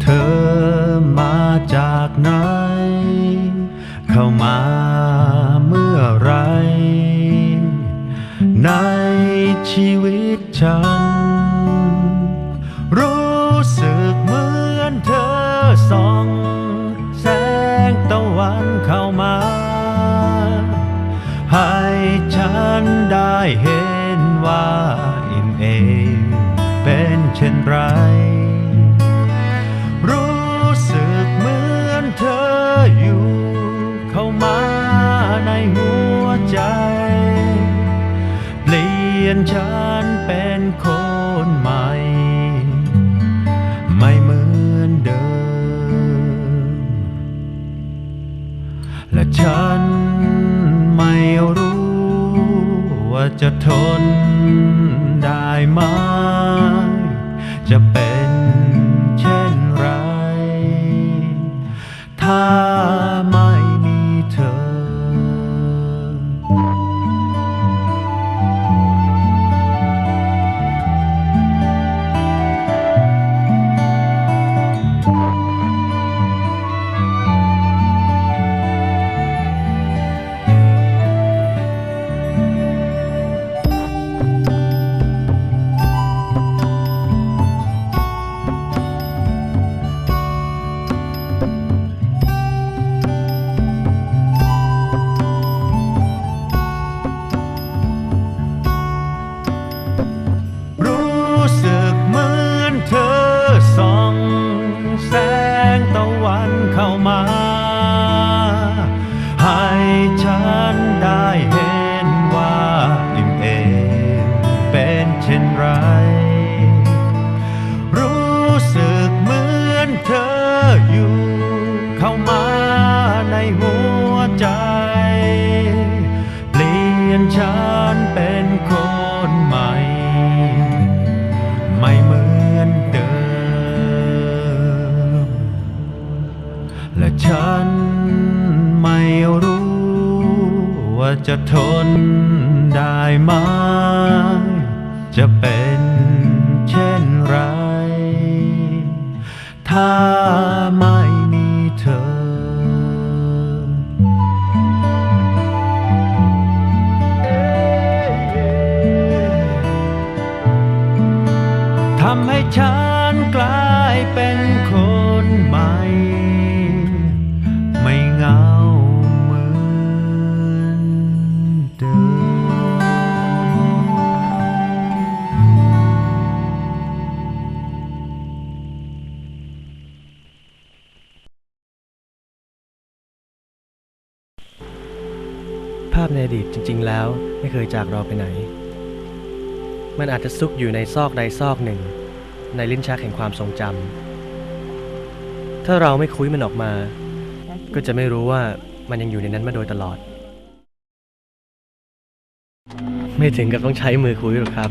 เธอมาจากไหน เข้ามาเมื่อไร ในชีวิตฉัน รู้สึกเหมือนเธอส่องแสงตะวันเข้ามา ให้ฉันได้เห็นว่าอิ่มเอมเป็นเช่นไร นฉันเป็นคนใหม่ ไม่เหมือนเดิม และฉันไม่รู้ว่าจะทนได้ไหมจะเป็น เข้ามาในหัวใจ เปลี่ยนฉันเป็นคนใหม่ ไม่เหมือนเดิม และฉันไม่รู้ว่าจะทนได้ไหมจะเป็นเช่นไร ถ้าไม่าพในอดีตจริง ๆ แล้วไม่เคยจากเราไปไหน มันอาจจะซุกอยู่ในซอกใดซอกหนึ่ง ในลิ้นชักแห่งความทรงจำถ้าเราไม่คุยมันออกมา ก็จะไม่รู้ว่ามันยังอยู่ในนั้นมาโดยตลอด ไม่ถึงกับต้องใช้มือคุยหรอกครับ